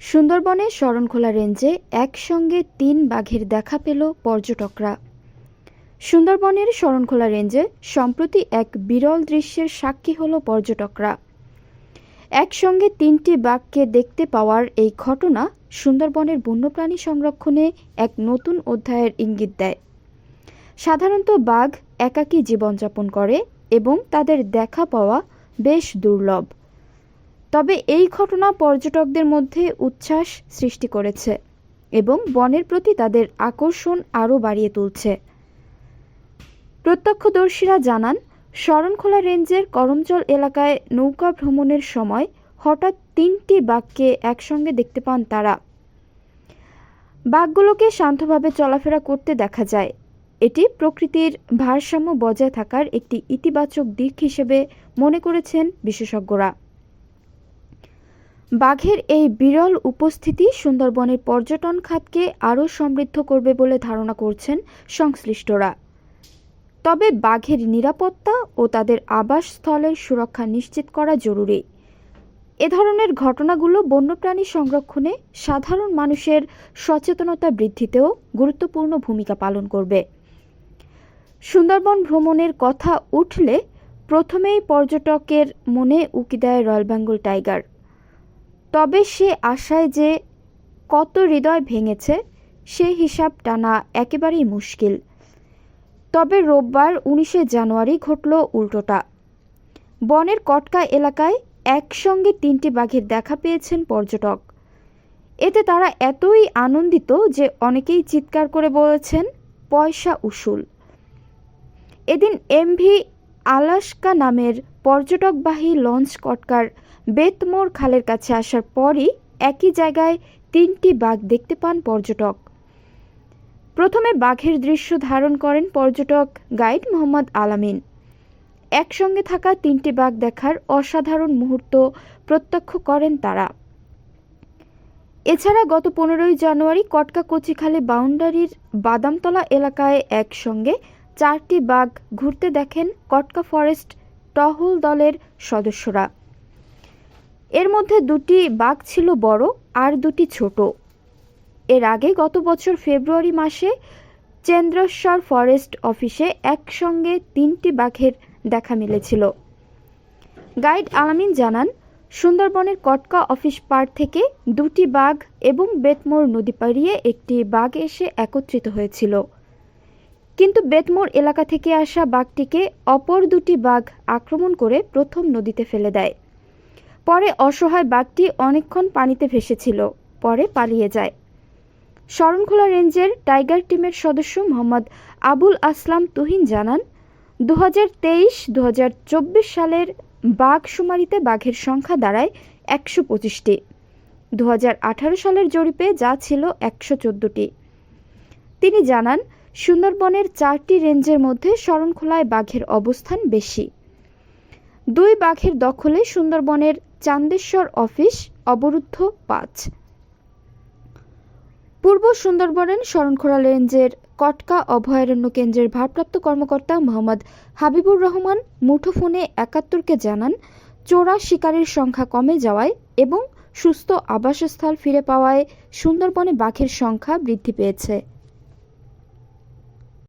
সুন্দরবনে শরণখোলা রেঞ্জে একসঙ্গে তিন বাঘের দেখা পেল পর্যটকরা। সুন্দরবনের শরণখোলা রেঞ্জে সম্প্রতি এক বিরল দৃশ্যের সাক্ষী হল পর্যটকরা। একসঙ্গে তিনটি বাঘকে দেখতে পাওয়ার এই ঘটনা সুন্দরবনের বন্যপ্রাণী সংরক্ষণে এক নতুন অধ্যায়ের ইঙ্গিত দেয়। সাধারণত বাঘ একাকী জীবনযাপন করে এবং তাদের দেখা পাওয়া বেশ দুর্লভ। তবে এই ঘটনা পর্যটকদের মধ্যে উচ্ছ্বাস সৃষ্টি করেছে এবং বনের প্রতি তাদের আকর্ষণ আরও বাড়িয়ে তুলছে। প্রত্যক্ষদর্শীরা জানান, শরণখোলা রেঞ্জের করমচল এলাকায় নৌকা ভ্রমণের সময় হঠাৎ তিনটি বাঘকে একসঙ্গে দেখতে পান তারা। বাঘগুলোকে শান্তভাবে চলাফেরা করতে দেখা যায়। এটি প্রকৃতির ভারসাম্য বজায় থাকার একটি ইতিবাচক দিক হিসেবে মনে করেছেন বিশেষজ্ঞরা। বাঘের এই বিরল উপস্থিতি সুন্দরবনের পর্যটন খাতকে আরও সমৃদ্ধ করবে বলে ধারণা করছেন সংশ্লিষ্টরা। তবে বাঘের নিরাপত্তা ও তাদের আবাসস্থলের সুরক্ষা নিশ্চিত করা জরুরি। এ ধরনের ঘটনাগুলো বন্যপ্রাণী সংরক্ষণে সাধারণ মানুষের সচেতনতা বৃদ্ধিতেও গুরুত্বপূর্ণ ভূমিকা পালন করবে। সুন্দরবন ভ্রমণের কথা উঠলে প্রথমেই পর্যটকের মনে উকি দেয় রয়্যাল বেঙ্গল টাইগার। তবে সে আশায় যে কত হৃদয় ভেঙেছে, সে হিসাব টানা একেবারেই মুশকিল। তবে রোববার উনিশে জানুয়ারি ঘটল উল্টোটা। বনের কটকা এলাকায় একসঙ্গে তিনটি বাঘের দেখা পেয়েছেন পর্যটক। এতে তারা এতই আনন্দিত যে অনেকেই চিৎকার করে বলেছেন, পয়সা উসুল। এদিন এমভি আলাস্কা নামের পর্যটকবাহী লঞ্চ কটকার বেতমোর খালের কাছে আসার পরই একই জায়গায় তিনটি বাঘ দেখতে পান পর্যটক। প্রথমে বাঘের দৃশ্য ধারণ করেন পর্যটক গাইড মোহাম্মদ আলামিন। একসঙ্গে থাকা তিনটি বাঘ দেখার অসাধারণ মুহূর্ত প্রত্যক্ষ করেন তারা। এছাড়া গত পনেরোই জানুয়ারি কটকা কচিখালী বাউন্ডারির বাদামতলা এলাকায় একসঙ্গে চারটি বাঘ ঘুরতে দেখেন কটকা ফরেস্ট টহল দলের সদস্যরা। এর মধ্যে দুটি বাঘ ছিল বড় আর দুটি ছোট। এর আগে গত বছর ফেব্রুয়ারি মাসে চেন্দ্রেশ্বর ফরেস্ট অফিসে একসঙ্গে তিনটি বাঘের দেখা মিলেছিল। গাইড আলামিন জানান, সুন্দরবনের কটকা অফিস পাড় থেকে দুটি বাঘ এবং বেতমোর নদী পাড়িয়ে একটি বাঘ এসে একত্রিত হয়েছিল। কিন্তু বেতমোর এলাকা থেকে আসা বাঘটিকে অপর দুটি বাঘ আক্রমণ করে প্রথম নদীতে ফেলে দেয়। পরে অসহায় বাঘটি অনেকক্ষণ পানিতে ভেসেছিল, পরে পালিয়ে যায়। শরণখোলা রেঞ্জের টাইগার টিমের সদস্য মোহাম্মদ আবুল আসলাম তুহিন জানান দু হাজার তেইশ দু হাজার চব্বিশ সালের বাঘ শুমারিতে বাঘের সংখ্যা দাঁড়ায় একশো পঁচিশটি। দু হাজার আঠারো সালের জরিপে যা ছিল একশো তিনি জানান, সুন্দরবনের চারটি রেঞ্জের মধ্যে শরণখোলায় বাঘের অবস্থান বেশি। দুই বাঘের দখলে সুন্দরবনের চান্দেশ্বর অফিস অবরুদ্ধ পাঁচ। পূর্ব সুন্দরবনের শরণখোলা রেঞ্জের কটকা অভয়ারণ্য কেন্দ্রের ভারপ্রাপ্ত কর্মকর্তা মোহাম্মদ হাবিবুর রহমান মুঠোফোনে একাত্তরকে জানান, চোরা শিকারের সংখ্যা কমে যাওয়ায় এবং সুস্থ আবাসস্থল ফিরে পাওয়ায় সুন্দরবনে বাঘের সংখ্যা বৃদ্ধি পেয়েছে।